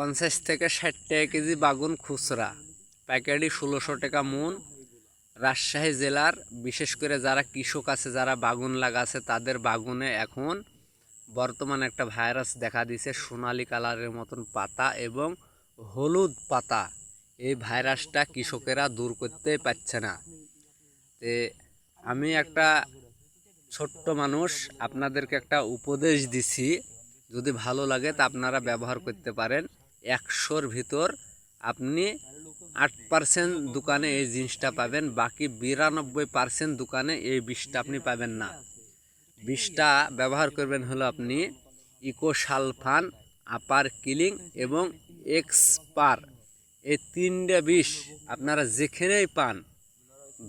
পঞ্চাশ থেকে ষাট টাকা কেজি বাগুন খুচরা। প্যাকেটই ষোলোশো টাকা মন। রাজশাহী জেলার, বিশেষ করে যারা কৃষক আছে, যারা বাগুন লাগাছে তাদের বাগুনে এখন বর্তমানে একটা ভাইরাস দেখা দিছে সোনালী কালারের মতন পাতা এবং হলুদ পাতা। এই ভাইরাসটা কৃষকেরা দূর করতেই পারছে না। তে আমি একটা ছোট্ট মানুষ, আপনাদেরকে একটা উপদেশ দিছি। যদি ভালো লাগে তা আপনারা ব্যবহার করতে পারেন। একশোর ভিতর আপনি আট পার্সেন্ট দোকানে এই জিনিসটা পাবেন, বাকি বিরানব্বই পার্সেন্ট দোকানে এই বিষটা আপনি পাবেন না। বিষটা ব্যবহার করবেন হলো আপনি ইকোসালফান আপার কিলিং এবং এক্সপার। এই তিনটে বিষ আপনারা যেখানেই পান,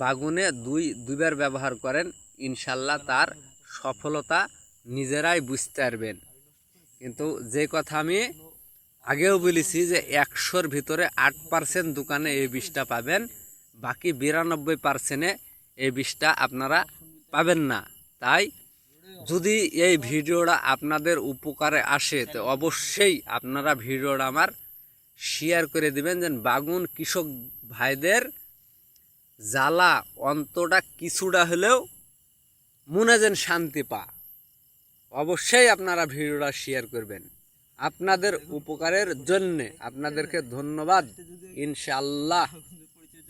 বাগুনে দুই, দুইবার ব্যবহার করেন, ইনশাল্লাহ তার সফলতা নিজেরাই বুঝতে পারবেন। কিন্তু যে কথা আমি আগেও বলেছি যে একশোর ভিতরে আট পার্সেন্ট দোকানে এই বিষটা পাবেন, বাকি বিরানব্বই পার্সেন্টে এই বিষটা আপনারা পাবেন না। তাই যদি এই ভিডিওটা আপনাদের উপকারে আসে, তো অবশ্যই আপনারা ভিডিওটা আমার শেয়ার করে দিবেন যে বাগুন কৃষক ভাইদের জ্বালা অন্তটা কিছুটা হলেও মনে যেন শান্তি পা অবশ্যই আপনারা ভিডিওটা শেয়ার করবেন। আপনাদের উপকারের জন্যে আপনাদেরকে ধন্যবাদ ইনশাআল্লাহ।